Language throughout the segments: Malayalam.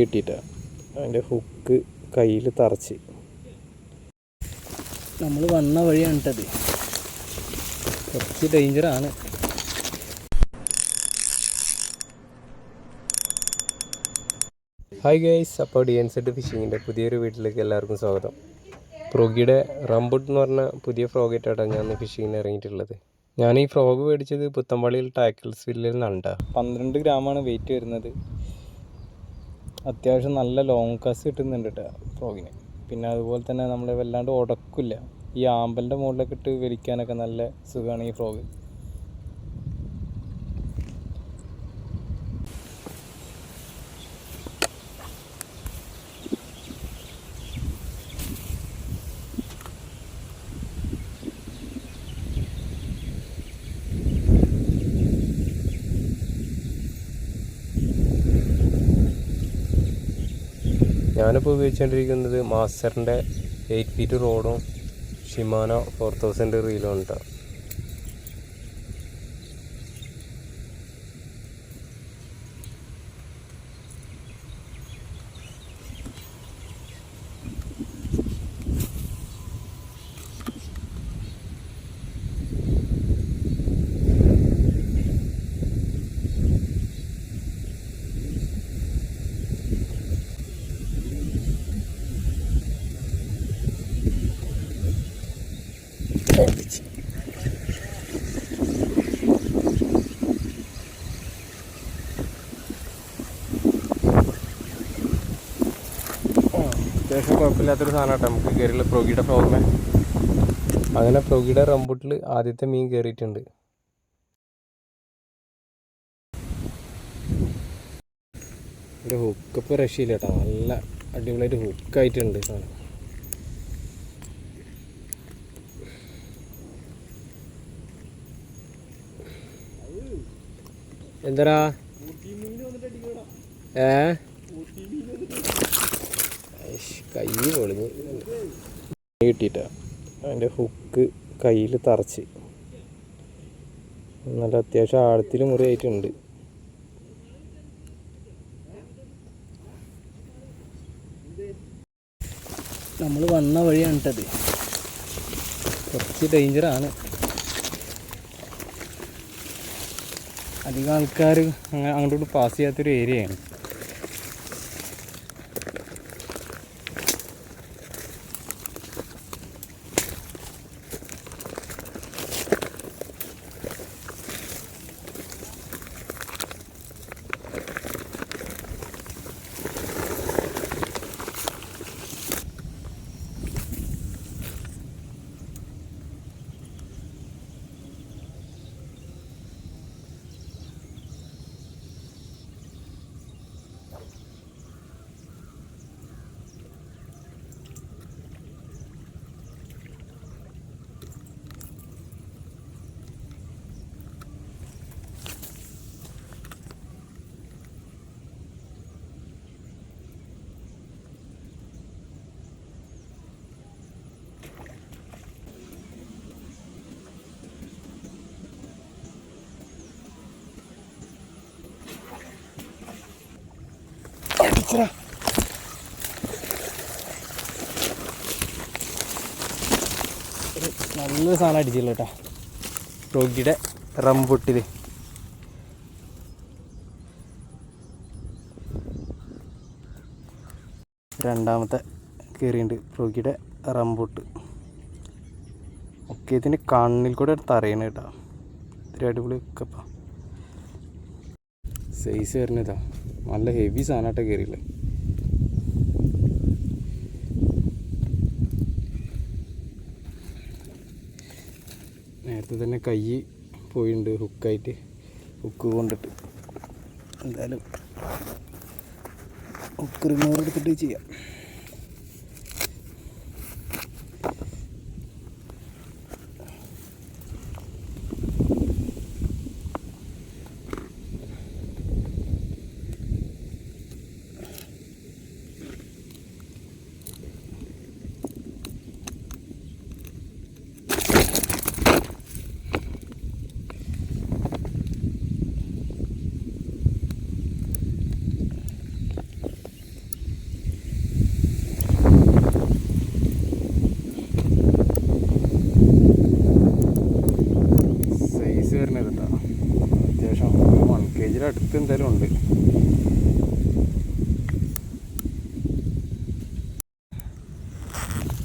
കിട്ടിയിട്ടാ. അതിന്റെ ഹുക്ക് കയ്യിൽ തറച്ച്. നമ്മൾ വന്ന വഴിയാണ് കേട്ടത് കുറച്ച് ഡേഞ്ചറാണ് ഹായ് ഗൈസ് അപ്പോൾ ഡി എൻ സെഡ് ഫിഷിങ്ങിന്റെ പുതിയൊരു വീട്ടിലേക്ക് എല്ലാവർക്കും സ്വാഗതം. ഫ്രോഗിയുടെ റംബുട്ട് എന്ന് പറഞ്ഞ പുതിയ ഫ്രോഗായിട്ടാണ് ഞാൻ ഫിഷിങ്ങിന് ഇറങ്ങിയിട്ടുള്ളത്. ഞാൻ ഈ ഫ്രോഗ് മേടിച്ചത് പുത്തമ്പള്ളിയിൽ ടാക്കിൾസ് വില്ലിൽ നിന്നാണ് പന്ത്രണ്ട് ഗ്രാമാണ് വെയിറ്റ് വരുന്നത്. അത്യാവശ്യം നല്ല ലോങ് കാസ് കിട്ടുന്നുണ്ട് കേട്ടോ ഫ്രോഗിന് പിന്നെ അതുപോലെ തന്നെ നമ്മൾ വല്ലാണ്ട് ഉടക്കില്ല ഈ ആമ്പലിന്റെ മുകളിലൊക്കെ ഇട്ട് വലിക്കാനൊക്കെ നല്ല സുഖമാണ് ഈ ഫ്രോഗ് ഞാനിപ്പോൾ ഉപയോഗിച്ചുകൊണ്ടിരിക്കുന്നത് മാസ്റ്ററിന്റെ എയ്റ്റ് ഫീറ്റ് റോഡും ഷിമാനോ ഫോർ തൗസൻഡ് റീലും ഉണ്ട് അത്യാവശ്യം കുഴപ്പമില്ലാത്തൊരു സാധനമാട്ടോ. നമുക്ക് കയറിയുള്ള പ്രോഗിയുടെ ഫ്രോഗമേ അങ്ങനെ പ്രോഗിയുടെ റംബൂട്ടിൽ ആദ്യത്തെ മീൻ കയറിയിട്ടുണ്ട് ഹുക്കപ്പ് രക്ഷയില്ല കേട്ടോ. നല്ല അടിപൊളിയായിട്ട് ഹുക്കായിട്ടുണ്ട് സാധനം. എന്തരാ? ഏ? കൈ പൊളിഞ്ഞ്. കിട്ടിയിട്ടാ. അതിന്റെ ഹുക്ക് കയ്യിൽ തറച്ച്. നല്ല അത്യാവശ്യം ആഴത്തിൽ മുറിയായിട്ടുണ്ട്. നമ്മൾ വന്ന വഴിയാണ് കേട്ടത് കുറച്ച് ഡേഞ്ചറാണ് അധികം ആൾക്കാർ അങ്ങോട്ടോട്ട് അങ്ങോട്ട് പാസ് ചെയ്യാത്തൊരു ഏരിയയാണ് അടിച്ചടാ നല്ല സാധനം അടിച്ചില്ല കേട്ടോ. റോഗിയുടെ റംബുട്ടിൽ രണ്ടാമത്തെ കയറിയുണ്ട് റോഗിയുടെ റംബുട്ട് ഒക്കെ ഇതിന്റെ കണ്ണിൽ കൂടെ തറയണ കേട്ടോ. ഇത്തിരി അടിപൊളി സൈസ് വരുന്നതാ. നല്ല ഹെവി സാധനമായിട്ട് കയറിയില്ലേ നേരത്തെ തന്നെ കൈ പോയിട്ടുണ്ട് ഹുക്കായിട്ട് ഹുക്ക് കൊണ്ടിട്ട്. എന്തായാലും ഹുക്ക് റിമോർ എടുത്തിട്ട് ചെയ്യാം. കെ എന്തായാലും ഉണ്ട്.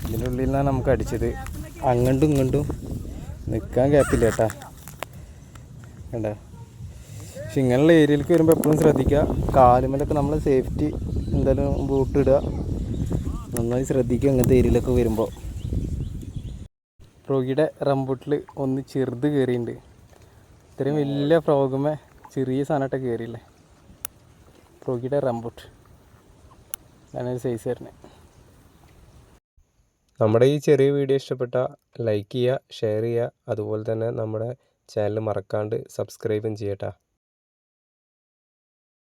ഇതിന്റെ ഉള്ളിൽ നിന്നാണ് നമുക്ക് അടിച്ചത്. അങ്ങോട്ടും ഇങ്ങോട്ടും നിൽക്കാൻ ഗ്യാപ്പില്ല കേട്ടാ. കണ്ട? പക്ഷെ ഇങ്ങനെയുള്ള ഏരിയയിലേക്ക് വരുമ്പോൾ എപ്പോഴും ശ്രദ്ധിക്കുക. കാലുമേലൊക്കെ നമ്മൾ സേഫ്റ്റി എന്തായാലും ബൂട്ട് ഇടുക. നന്നായി ശ്രദ്ധിക്കുക ഇങ്ങനത്തെ ഏരിയയിലൊക്കെ വരുമ്പോൾ ഫ്രോഗിയുടെ റംബൂട്ടിൽ ഒന്ന് ചെറുത് കയറിയിട്ടുണ്ട് ഇത്രയും വലിയ ഫ്രോഗുമേ ചെറിയ സാധനമായിട്ട് കയറിയില്ലേ? പ്രോഗിയുടെ റംബൂട്ട്. ഞാനൊരു സൈസ് തരണേ നമ്മുടെ ഈ ചെറിയ വീഡിയോ ഇഷ്ടപ്പെട്ട ലൈക്ക് ചെയ്യുക ഷെയർ ചെയ്യുക. അതുപോലെ തന്നെ നമ്മുടെ ചാനൽ മറക്കാണ്ട് സബ്സ്ക്രൈബും ചെയ്യട്ടാ.